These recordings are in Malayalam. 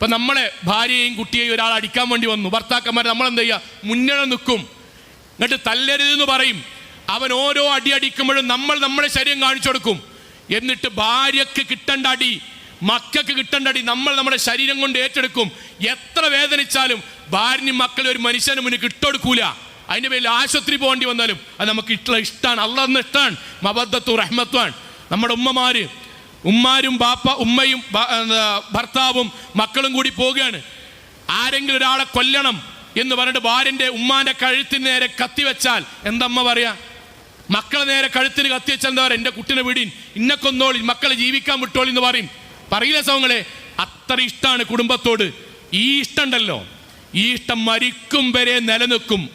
ഇപ്പൊ നമ്മളെ ഭാര്യയെയും കുട്ടിയെയും ഒരാൾ അടിക്കാൻ വേണ്ടി വന്നു. ഭർത്താക്കന്മാർ നമ്മൾ എന്താ ചെയ്യുക മുന്നണ നിൽക്കും. എന്നിട്ട് തല്ലരുതെന്ന് പറയും. അവൻ ഓരോ അടി അടിക്കുമ്പോഴും നമ്മൾ നമ്മുടെ ശരീരം കാണിച്ചു കൊടുക്കും. എന്നിട്ട് ഭാര്യക്ക് കിട്ടേണ്ട അടി മക്കൾക്ക് കിട്ടേണ്ട അടി നമ്മൾ നമ്മുടെ ശരീരം കൊണ്ട് ഏറ്റെടുക്കും. എത്ര വേദനിച്ചാലും ഭാര്യയും മക്കളും ഒരു മനുഷ്യന് മുന്നിൽ കിട്ടൊടുക്കൂല. അതിന്റെ പേരിൽ ആശുപത്രി പോകേണ്ടി വന്നാലും അത് നമുക്ക് ഇഷ്ട ഇഷ്ടമാണ് അള്ളന്ന് ഇഷ്ടമാണ് മബദ്ധത്തു റഹ്മത്വാണ്. നമ്മുടെ ഉമ്മമാര് ഉമ്മാരും ബാപ്പ ഉമ്മയും ഭർത്താവും മക്കളും കൂടി പോവുകയാണ്. ആരെങ്കിലും ഒരാളെ കൊല്ലണം എന്ന് പറഞ്ഞിട്ട് ഭാര്യന്റെ ഉമ്മാന്റെ കഴുത്തിന് നേരെ കത്തിവെച്ചാൽ എന്തമ്മ പറയാ? മക്കളെ നേരെ കഴുത്തിന് കത്തിവെച്ചാൽ എന്താ പറയാ? എന്റെ കുട്ടിനെ വിടീൻ. ഇന്നക്കൊന്നോളി മക്കളെ ജീവിക്കാൻ വിട്ടോളി എന്ന് പറയും. പറയില്ല സൗങ്ങളെ? അത്ര ഇഷ്ടമാണ് കുടുംബത്തോട്. ഈ ഇഷ്ടമുണ്ടല്ലോ ഈ ഇഷ്ടം മരിക്കും വരെ നിലനിൽക്കും.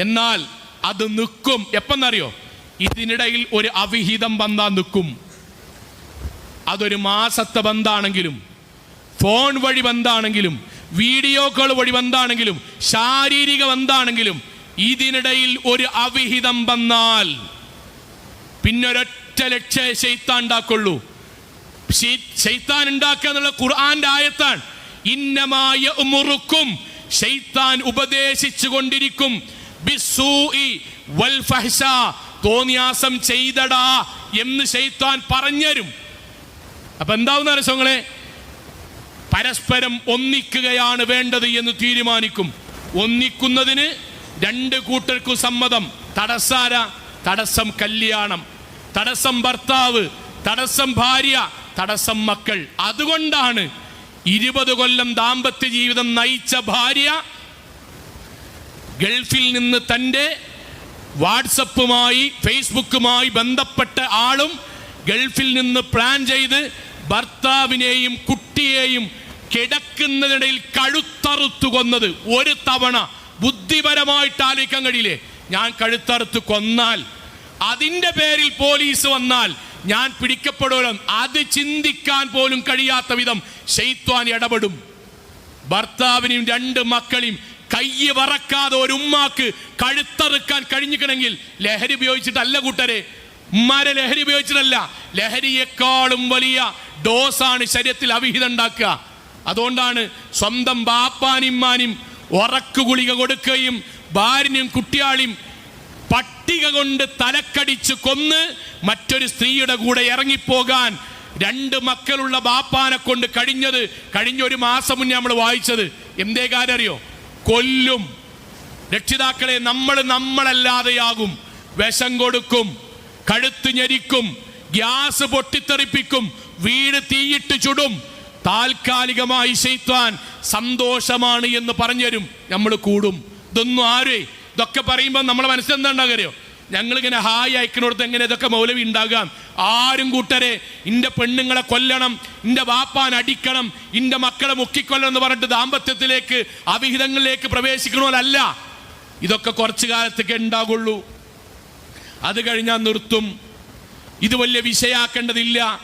എന്നാൽ അത് നിൽക്കും. എപ്പെന്നറിയോ? ഇതിനിടയിൽ ഒരു അവിഹിതം വന്നാൽ നിൽക്കും. അതൊരു മാസത്തെ ബന്ധാണെങ്കിലും ഫോൺ വഴി ബന്ധാണെങ്കിലും വീഡിയോ കോൾ വഴി ബന്ധാണെങ്കിലും ശാരീരിക ബന്ധാണെങ്കിലും ഇതിനിടയിൽ ഒരു അവിഹിതം വന്നാൽ പിന്നൊരൊറ്റ ലക്ഷ്യ ശൈത്താൻ ഉണ്ടാക്കുള്ളൂ. ശൈത്താൻ ഉണ്ടാക്കുക എന്നുള്ള ഖുർആന്റെ ആയത്താണ്. ഇന്നമായ മുറുക്കും ശൈത്താൻ ഉപദേശിച്ചു കൊണ്ടിരിക്കും. തോന്നിയാസം ചെയ്തടാ എന്ന് ശൈത്താൻ പറഞ്ഞുതരും അപ്പൊ എന്താവുന്ന രസങ്ങളെ പരസ്പരം ഒന്നിക്കുകയാണ് വേണ്ടത് എന്ന് തീരുമാനിക്കും. ഒന്നിക്കുന്നതിന് രണ്ട് കൂട്ടർക്കും സമ്മതം. തടസ്സാര തടസ്സം കല്യാണം. തടസ്സം ഭർത്താവ് തടസ്സം ഭാര്യ തടസ്സം മക്കൾ. അതുകൊണ്ടാണ് ഇരുപത് കൊല്ലം ദാമ്പത്യ ജീവിതം നയിച്ച ഭാര്യ ഗൾഫിൽ നിന്ന് തന്റെ വാട്സപ്പുമായി ഫേസ്ബുക്കുമായി ബന്ധപ്പെട്ട ആളും ഗൾഫിൽ നിന്ന് പ്ലാൻ ചെയ്ത് ഭർത്താവിനെയും കുട്ടിയെയും കിടക്കുന്നതിനിടയിൽ കഴുത്തറുത്തു കൊന്നത് ഒരു തവണ ബുദ്ധിപരമായിട്ട് ആലോചിക്കാൻ കഴിയില്ലേ? ഞാൻ കഴുത്തറുത്ത് കൊന്നാൽ അതിന്റെ പേരിൽ പോലീസ് വന്നാൽ ഞാൻ പിടിക്കപ്പെടുമല്ലോ അത് ചിന്തിക്കാൻ പോലും കഴിയാത്ത വിധം ഷെയ്ത്വാൻ ഇടപെടും. ഭർത്താവിനെയും രണ്ട് മക്കളെയും കയ്യ് വറക്കാതെ ഒരു ഉമ്മാക്ക് കഴുത്തറുക്കാൻ കഴിഞ്ഞിക്കണമെങ്കിൽ ലഹരി ഉപയോഗിച്ചിട്ടല്ല കൂട്ടരെ. ഉമ്മാരെ ലഹരി ഉപയോഗിച്ചിട്ടല്ല. ലഹരിയെക്കാളും വലിയ ഡോസാണ് ശരീരത്തിൽ അവിഹിതം ഉണ്ടാക്കുക. അതുകൊണ്ടാണ് സ്വന്തം ബാപ്പാനിമ്മാനും ഉറക്കു ഗുളിക കൊടുക്കുകയും ഭാര്യനും കുട്ടിയാളിയും പട്ടിക കൊണ്ട് തലക്കടിച്ച് കൊന്ന് മറ്റൊരു സ്ത്രീയുടെ കൂടെ ഇറങ്ങിപ്പോകാൻ രണ്ട് മക്കളുള്ള ബാപ്പാനെ കൊണ്ട് കഴിഞ്ഞത് കഴിഞ്ഞ ഒരു മാസം മുന്നേ നമ്മൾ വായിച്ചത്. എന്തേ കാര്യം അറിയോ? കൊല്ലും. രക്ഷിതാക്കളെ നമ്മൾ നമ്മളല്ലാതെയാകും. വിഷം കൊടുക്കും കഴുത്ത് ഞെരിക്കും ഗ്യാസ് പൊട്ടിത്തെറിപ്പിക്കും വീട് തീയിട്ട് ചുടും. താൽക്കാലികമായി ശൈത്താൻ സന്തോഷമാണ് എന്ന് പറഞ്ഞുതരും. നമ്മൾ കൂടും. ഇതൊന്നും ആരേ? ഇതൊക്കെ പറയുമ്പോൾ നമ്മളെ മനസ്സിലെന്താ ഉണ്ടാകറിയോ ഞങ്ങളിങ്ങനെ ഹായ് അയക്കണോടത്ത് എങ്ങനെ ഇതൊക്കെ മൗലവി ഉണ്ടാകാം. ആരും കൂട്ടരെ ഇന്റെ പെണ്ണുങ്ങളെ കൊല്ലണം ഇന്റെ വാപ്പാൻ അടിക്കണം ഇന്റെ മക്കളെ മുക്കിക്കൊല്ലണം എന്ന് പറഞ്ഞിട്ട് ദാമ്പത്യത്തിലേക്ക് അവിഹിതങ്ങളിലേക്ക് പ്രവേശിക്കണമല്ല ഇതൊക്കെ കുറച്ചു കാലത്തേക്ക് ഉണ്ടാകുള്ളൂ അത് കഴിഞ്ഞാൽ നിർത്തും. ഇത് വലിയ വിഷയാക്കേണ്ടതില്ല.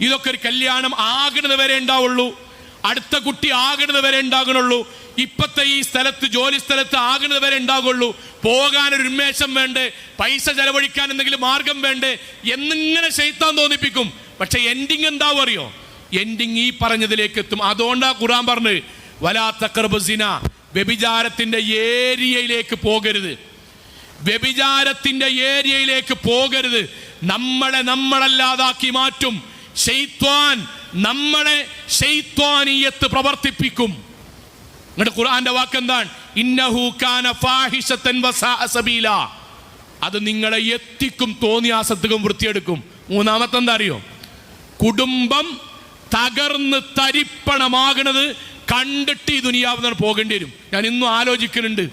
ഇതൊക്കെ ഒരു കല്യാണം ആകുന്നത് വരെ ഉണ്ടാവുള്ളൂ. അടുത്ത കുട്ടി ആകുന്നത് വരെ ഉണ്ടാകണുള്ളൂ. ഇപ്പത്തെ ഈ സ്ഥലത്ത് ജോലി സ്ഥലത്ത് ആകുന്നത് വരെ ഉണ്ടാകുള്ളൂ. പോകാൻ ഒരു ഉന്മേഷം വേണ്ടേ? പൈസ ചെലവഴിക്കാൻ എന്തെങ്കിലും മാർഗം വേണ്ടേ? എന്നിങ്ങനെ ശൈത്താൻ തോന്നിപ്പിക്കും. പക്ഷെ എൻഡിങ് എന്താവും അറിയോ? എൻഡിങ് ഈ പറഞ്ഞതിലേക്ക് എത്തും. അതുകൊണ്ടാ ഖുറാൻ പറഞ്ഞ് വലാത്ത കർബസിന വ്യഭിചാരത്തിന്റെ ഏരിയയിലേക്ക് പോകരുത്. വ്യഭിചാരത്തിന്റെ ഏരിയയിലേക്ക് പോകരുത്. നമ്മളെ നമ്മളല്ലാതാക്കി മാറ്റും. ഷെയ്ത്വാൻ നമ്മളെ ഷെയ്ത്വാനീയത്ത് പ്രവർത്തിപ്പിക്കും. എന്നിട്ട് ഖുർആന്റെ വാക്ക് എന്താണ് ഇന്നഹു കാന ഫാഹിഷത്തൻ സബീല. അത് നിങ്ങളെ എത്തിക്കും തോന്നിയാസത്തുക്കും വൃത്തിയെടുക്കും. മൂന്നാമത്തെ എന്താ അറിയോ കുടുംബം തകർന്ന് തരിപ്പണമാകണത് കണ്ടിട്ട് ഈ ദുനിയാവ് പോകേണ്ടി വരും. ഞാൻ ഇന്നും ആലോചിക്കുന്നുണ്ട്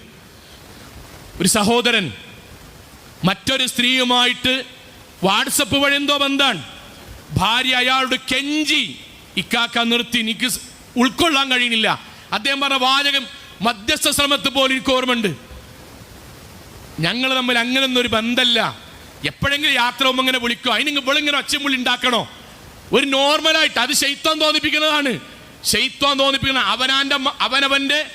ഒരു സഹോദരൻ മറ്റൊരു സ്ത്രീയുമായിട്ട് വാട്സപ്പ് വഴി എന്തോ ബന്ധാണ്. ഭാര്യ അയാളോട് കെഞ്ചി ഇക്കാക്ക നിർത്തി എനിക്ക് ഉൾക്കൊള്ളാൻ കഴിയുന്നില്ല. അദ്ദേഹം പറഞ്ഞ വാചകം മധ്യസ്ഥ ശ്രമത്ത് പോലും എനിക്ക് ഓർമ്മയുണ്ട്. ഞങ്ങൾ തമ്മിൽ അങ്ങനൊന്നും ഒരു ബന്ധമല്ല എപ്പോഴെങ്കിലും യാത്ര പോകുമ്പോൾ ഇങ്ങനെ വിളിക്കോ. അതിന് ഇവളിങ്ങനെ ഒച്ചമുള്ളി ഉണ്ടാക്കണോ? ഒരു നോർമലായിട്ട് അത് ശൈത്വം തോന്നിപ്പിക്കുന്നതാണ്. ശൈത്വം തോന്നിപ്പിക്കുന്ന അവനാന്റെ അവനവന്റെ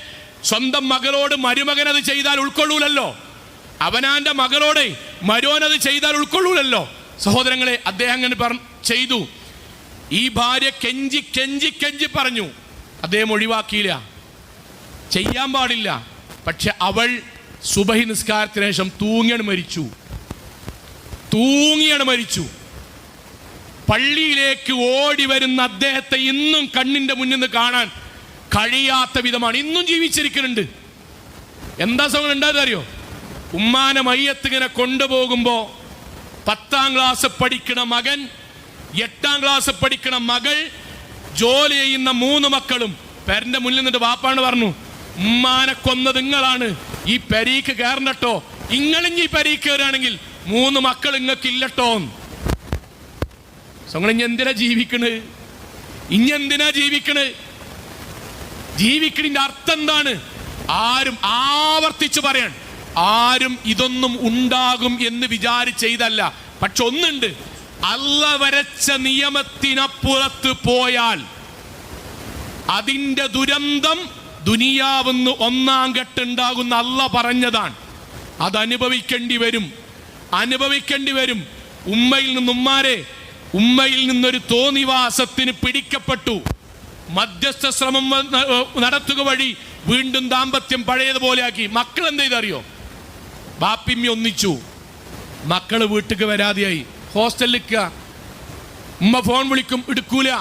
സ്വന്തം മകളോട് മരുമകൻ അത് ചെയ്താൽ ഉൾക്കൊള്ളൂലല്ലോ. അവനാന്റെ മകളോട് അത് ചെയ്താൽ ഉൾക്കൊള്ളൂലല്ലോ. സഹോദരങ്ങളെ അദ്ദേഹം അങ്ങനെ പറഞ്ഞു ചെയ്തു. ഈ ഭാര്യ കെഞ്ചി കെഞ്ചി കെഞ്ചി പറഞ്ഞു. അദ്ദേഹം ഒഴിവാക്കിയില്ല. ചെയ്യാൻ പാടില്ല. പക്ഷെ അവൾ സുബഹി നിസ്കാരത്തിന് ശേഷം തൂങ്ങിയാണ് മരിച്ചു. തൂങ്ങിയാണ് മരിച്ചു. പള്ളിയിലേക്ക് ഓടി വരുന്ന അദ്ദേഹത്തെ ഇന്നും കണ്ണിന്റെ മുന്നിൽ നിന്ന് കാണാൻ കഴിയാത്ത വിധമാണ് ഇന്നും ജീവിച്ചിരിക്കുന്നുണ്ട്. എന്താ സമയം ഉണ്ടായത് അറിയോ? ഉമ്മാനെ മയ്യത്ത് ഇങ്ങനെ കൊണ്ടുപോകുമ്പോ പത്താം ക്ലാസ് പഠിക്കണ മകൻ എട്ടാം ക്ലാസ് പഠിക്കണ മകൾ ജോലി ചെയ്യുന്ന മൂന്ന് മക്കളും. പേരന്റെ മുന്നിൽ നിന്നിട്ട് വാപ്പാണ് പറഞ്ഞു ഉമ്മാനെ കൊന്നത് നിങ്ങളാണ് ഈ പരീക്ക് കയറണ്ടട്ടോ ഇങ്ങളിഞ്ഞ് ഈ പരീക്ക് കയറുകയാണെങ്കിൽ മൂന്ന് മക്കൾ ഇങ്ങക്ക് ഇല്ലട്ടോ. ഇനി എന്തിനാ ജീവിക്കണ്? ഇഞ്ഞെന്തിനാ ജീവിക്കണ്? ജീവിക്കണിന്റെ അർത്ഥം എന്താണ്? ആരും ആവർത്തിച്ചു പറയാൻ ആരും ഇതൊന്നും ഉണ്ടാകും എന്ന് വിചാരിച്ചതല്ല പക്ഷെ ഒന്നുണ്ട്. അല്ല വരച്ച നിയമത്തിനപ്പുറത്ത് പോയാൽ അതിന്റെ ദുരന്തം ദുനിയാവെന്ന് ഒന്നാം കെട്ടുണ്ടാകുന്ന അല്ല പറഞ്ഞതാണ്. അത് അനുഭവിക്കേണ്ടി വരും. അനുഭവിക്കേണ്ടി വരും. ഉമ്മയിൽ നിന്ന് ഉമ്മാരെ ഉമ്മയിൽ നിന്നൊരു തോന്നിവാസത്തിന് പിടിക്കപ്പെട്ടു. മധ്യസ്ഥ ശ്രമം നടത്തുക വഴി വീണ്ടും ദാമ്പത്യം പഴയതുപോലെയാക്കി മക്കൾ എന്ത് ചെയ്തറിയോ ബാപ്പിമ്മി ഒന്നിച്ചു. മക്കൾ വീട്ടിക്ക് വരാതെയായി. ഹോസ്റ്റലിൽ നിൽക്കുക. ഉമ്മ ഫോൺ വിളിക്കും എടുക്കൂല.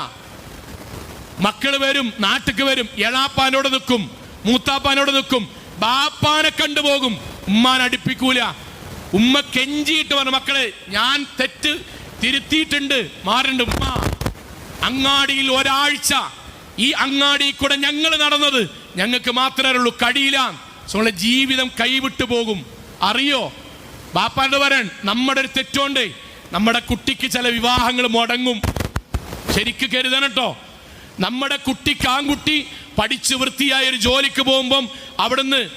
മക്കൾ വരും നാട്ടിക്ക് വരും. എളാപ്പാനോട് നിൽക്കും മൂത്താപ്പാനോട് നിൽക്കും. ബാപ്പാനെ കണ്ടുപോകും. ഉമ്മാൻ അടുപ്പിക്കൂല. ഉമ്മ കെഞ്ചിയിട്ട് പറഞ്ഞു മക്കളെ ഞാൻ തെറ്റ് തിരുത്തിയിട്ടുണ്ട്. മാറിണ്ട് ഉമ്മ. അങ്ങാടിയിൽ ഒരാഴ്ച ഈ അങ്ങാടി കൂടെ ഞങ്ങൾ നടന്നത് ഞങ്ങൾക്ക് മാത്രമേ ഉള്ളൂ കഴിയില്ല. ജീവിതം കൈവിട്ടു പോകും. അറിയോ? ബാപ്പാന്റെ വരൻ നമ്മുടെ ഒരു തെറ്റുണ്ട്. നമ്മുടെ കുട്ടിക്ക് ചില വിവാഹങ്ങൾ മുടങ്ങും. ശരിക്ക് കരുതണം കേട്ടോ. നമ്മുടെ കുട്ടിക്ക് ആൺകുട്ടി പഠിച്ച് വൃത്തിയായ ഒരു ജോലിക്ക് പോകുമ്പം അവിടുന്ന്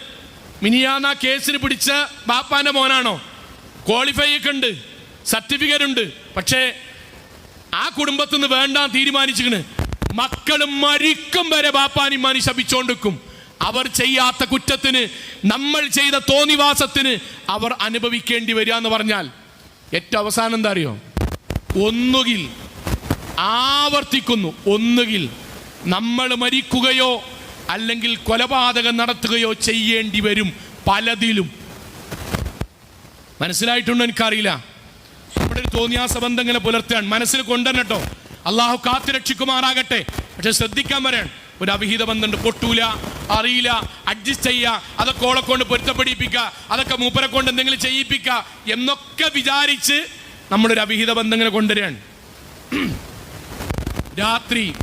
മിനിയാന്ന കേസിന് പിടിച്ച ബാപ്പാന്റെ മോനാണോ? ക്വാളിഫൈ ഒക്കെ ഉണ്ട്. സർട്ടിഫിക്കറ്റ് ഉണ്ട്. പക്ഷേ ആ കുടുംബത്തിൽ നിന്ന് വേണ്ട തീരുമാനിച്ചിരിക്കണ്. മക്കളും മരിക്കും വരെ ബാപ്പാനിമാനി ശപിച്ചോണ്ടിരിക്കും. അവർ ചെയ്യാത്ത കുറ്റത്തിന് നമ്മൾ ചെയ്ത തോന്നിവാസത്തിന് അവർ അനുഭവിക്കേണ്ടി വരിക എന്ന് പറഞ്ഞാൽ ഏറ്റവും അവസാനം എന്താ അറിയോ? ഒന്നുകിൽ ആവർത്തിക്കുന്നു ഒന്നുകിൽ നമ്മൾ മരിക്കുകയോ അല്ലെങ്കിൽ കൊലപാതകം നടത്തുകയോ ചെയ്യേണ്ടി വരും പലതിലും. മനസ്സിലായിട്ടുണ്ടോ എനിക്കറിയില്ല? ഇവിടെ ഒരു തോന്നിയാസ ബന്ധങ്ങളെ പുലർത്തുകയാണ്. മനസ്സിൽ കൊണ്ടുവരണട്ടോ അള്ളാഹു കാത്തുരക്ഷിക്കുമാറാകട്ടെ. പക്ഷെ ശ്രദ്ധിക്കാൻ വരാൻ ഒരു അവിഹിത ബന്ധമുണ്ട്. പൊട്ടൂല. അറിയില്ല അഡ്ജസ്റ്റ് ചെയ്യുക അതൊക്കെ ഓളെ കൊണ്ട് പൊരുത്തപ്പെടിപ്പിക്കുക അതൊക്കെ മൂപ്പരെ കൊണ്ട് എന്തെങ്കിലും ചെയ്യിപ്പിക്കുക എന്നൊക്കെ വിചാരിച്ച് നമ്മുടെ ഒരു അവിഹിത ബന്ധങ്ങൾ കൊണ്ടുവരികയാണ്. രാത്രി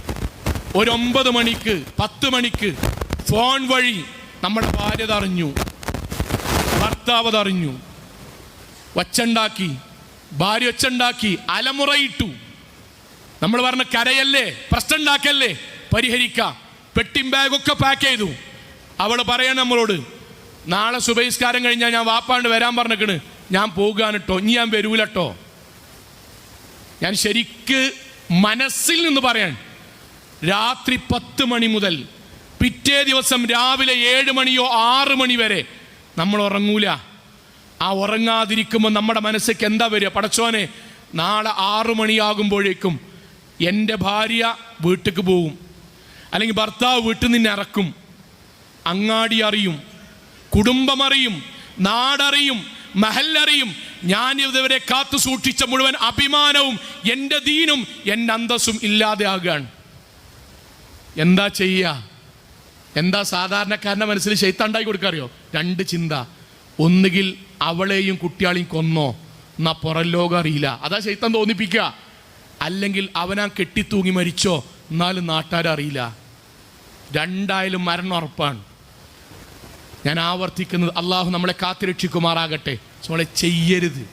ഒരു ഒമ്പത് മണിക്ക് പത്ത് മണിക്ക് ഫോൺ വഴി നമ്മുടെ ഭാര്യ തറിഞ്ഞു ഭർത്താവ് തറിഞ്ഞു ഒച്ചുണ്ടാക്കി ഭാര്യ ഒച്ചുണ്ടാക്കി അലമുറയിട്ടു. നമ്മൾ പറഞ്ഞ കരയല്ലേ? പ്രശ്നം ഉണ്ടാക്കല്ലേ? പരിഹരിക്കാം. പെട്ടിയും ബാഗൊക്കെ പാക്ക് ചെയ്തു. അവൾ പറയാൻ നമ്മളോട് നാളെ സുബഹിസ്കാരം കഴിഞ്ഞാൽ ഞാൻ വാപ്പാണ്ട് വരാൻ പറഞ്ഞിക്കണ്. ഞാൻ പോകുകയാണ് കേട്ടോ ഇനി ഞാൻ വരൂലട്ടോ ഞാൻ ശരിക്ക് മനസ്സിൽ നിന്ന് പറയാൻ രാത്രി പത്ത് മണി മുതൽ പിറ്റേ ദിവസം രാവിലെ ഏഴ് മണിയോ ആറ് മണി വരെ നമ്മൾ ഉറങ്ങൂല. ആ ഉറങ്ങാതിരിക്കുമ്പോൾ നമ്മുടെ മനസ്സിലേക്ക് എന്താ വരിക? പടച്ചോനെ നാളെ ആറു മണിയാകുമ്പോഴേക്കും എന്റെ ഭാര്യ വീട്ടിക്ക് പോവും അല്ലെങ്കിൽ ഭർത്താവ് വീട്ടിൽ നിന്ന് ഇറക്കും അങ്ങാടി അറിയും കുടുംബമറിയും നാടറിയും മഹല്ലറിയും ഞാൻ കാത്തു സൂക്ഷിച്ച മുഴുവൻ അഭിമാനവും എന്റെ ദീനും എന്റെ അന്തസ്സും ഇല്ലാതെ ആകുകയാണ് എന്താ ചെയ്യുക? എന്താ സാധാരണക്കാരന്റെ മനസ്സിൽ ശൈത്താണ്ടായി കൊടുക്കാറിയോ രണ്ട് ചിന്ത. ഒന്നുകിൽ അവളെയും കുട്ടിയാളെയും കൊന്നോ. എന്നാ പുറം ലോകം അറിയില്ല. അതാ ശൈത്താൻ തോന്നിപ്പിക്കുക. അല്ലെങ്കിൽ അവനാ കെട്ടിത്തൂങ്ങി മരിച്ചോ. എന്നാലും നാട്ടുകാരറിയില്ല രണ്ടായാലും മരണം ഉറപ്പാണ്. ഞാൻ ആവർത്തിക്കുന്നത് അള്ളാഹു നമ്മളെ കാത്തിരക്ഷിക്കുമാറാകട്ടെ. നമ്മളെ ചെയ്യരുത്.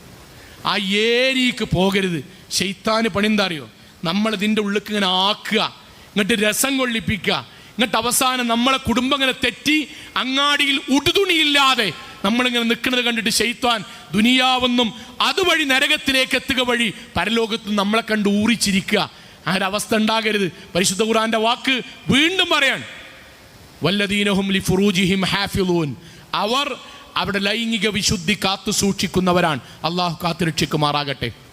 ആ ഏരിക്ക് പോകരുത്. ഷെയ്ത്താന് പണി എന്താ അറിയോ? നമ്മളിതിന്റെ ഉള്ളിക്ക് ഇങ്ങനെ ആക്കുക. ഇങ്ങോട്ട് രസം കൊള്ളിപ്പിക്കുക. എന്നിട്ട് അവസാനം നമ്മളെ കുടുംബം ഇങ്ങനെ തെറ്റി അങ്ങാടിയിൽ ഉടുതുണിയില്ലാതെ നമ്മളിങ്ങനെ നിൽക്കുന്നത് കണ്ടിട്ട് ശൈത്താൻ ദുനിയാവെന്നും അതുവഴി നരകത്തിലേക്ക് എത്തുക വഴി പരലോകത്ത് നമ്മളെ കണ്ട് ഊറിച്ചിരിക്കുക. ആ ഒരു അവസ്ഥ ഉണ്ടാകരുത്. പരിശുദ്ധ ഖുറാന്റെ വാക്ക് വീണ്ടും പറയാൻ വല്ലദീനഹും ലി ഫുറൂജിഹിം ഹാഫിലൂൻ. അവർ അവരുടെ ലൈംഗിക വിശുദ്ധി കാത്തു സൂക്ഷിക്കുന്നവരാണ് അള്ളാഹു കാത്തു രക്ഷിക്കുമാറാകട്ടെ